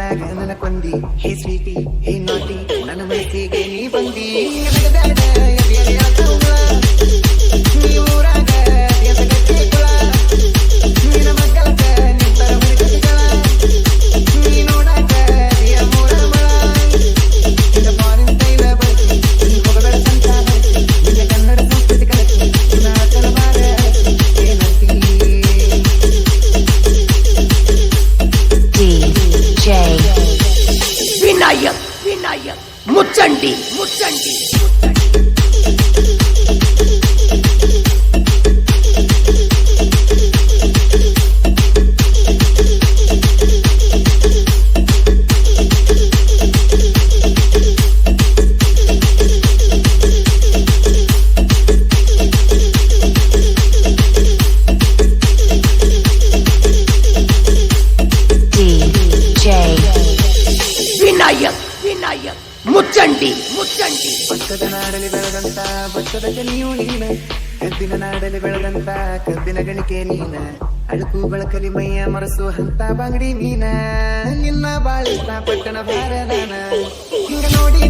లాగా నెలకొంది హే స్వీటీ హే నాటీ నన్ను మేసీగా ವಿನಾಯಕ್ ವಿನಾಯಕ್ ಮುಚ್ಚಂಡಿ ಮುಚ್ಚಂಡಿ ಮುಚ್ಚಂಡಿ. ಮುಚ್ಚಂಡಿ ಭತ್ತದ ನಾಡಲಿ ಬೆಳೆದಂತ ಭತ್ತದ ಕಲಿಯು ನೀನ. ಕದ್ದಿನ ನಾಡಲಿ ಬೆಳೆದಂತ, ಕದ್ದಿನ ಗಳಿಕೆ ನೀನ. ಅಳುಕು ಬೆಳಕಲಿ ಮೈಯ ಮರಸು ಹಂತ ಬಾಂಗಡಿ ನೀನ. ನಿನ್ನ ಬಾಳಿಸ್ತ ಪಟ್ಟಣ ಭಾರದಾನ. ಹಿಂಗ ನೋಡಿ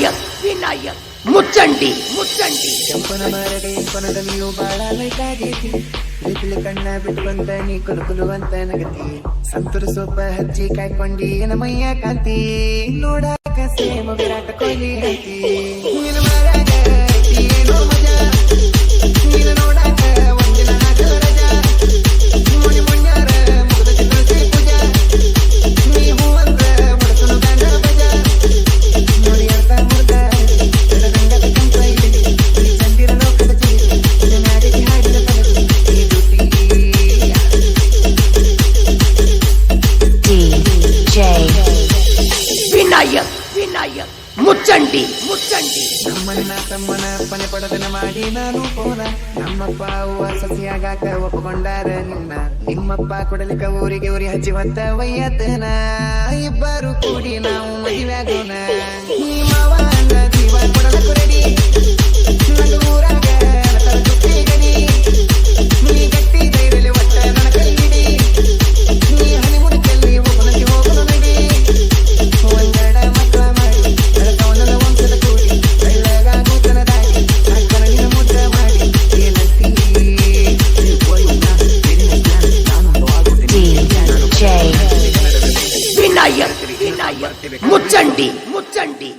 ವಿನಾಯಕ್ ವಿನಾಯಕ್ ಮುಚ್ಚಂಡಿ ಮುಚ್ಚಂಡಿ. ಕೆಂಪನ ಮರಡೆ ಕೊನದ ನೀವು ಬಾಳ ಲೈಟಾಗೈತಿ. ಬಿಸಿಲು ಕಣ್ಣ ಬಂದ ನೀ ಕುಲುಕುಲುವಂತ ನಗತಿ. ಸಂತುರ ಸೊಪ್ಪ ಹಚ್ಚಿ ಕಾಯ್ಕೊಂಡಿ ನಮಯ್ಯ ಕಾಂತಿ. ನೋಡಾಕ ಸೇಮ ವಿರಾಟ ಕೊಹ್ಲಿ ಐತಿ ನೀನು ಐತಿ ಏನೋ ಮಜಾ. ನೀನು ನೋಡಾಕ ವಿನಾಯಕ್ ವಿನಾಯಕ್. ಮುಚ್ಚಂಡಿ ಮುಚ್ಚಂಡಿ. ನಮ್ಮನ್ನ ತಮ್ಮನ ಅಪ್ಪನೆ ಪಡದನ ಮಾಡಿ ನಾನು ಪೋನ. ನಮ್ಮಪ್ಪ, ಅವ್ವ, ಸಸಿಯಾಗಾಕ ಒಪ್ಕೊಂಡಾರ ನಿನ್ನ. ನಿಮ್ಮಪ್ಪ ಕೊಡಲಿಕ ಊರಿಗೆ ಊರಿ ಹಚ್ಚಿ ಹೊತ್ತ ವಯ್ಯತನ. ಇಬ್ಬರು ಕೂಡಿ ನಾವು ಮದುವೆ ಈ ముచ్చండి. ముచ్చండి.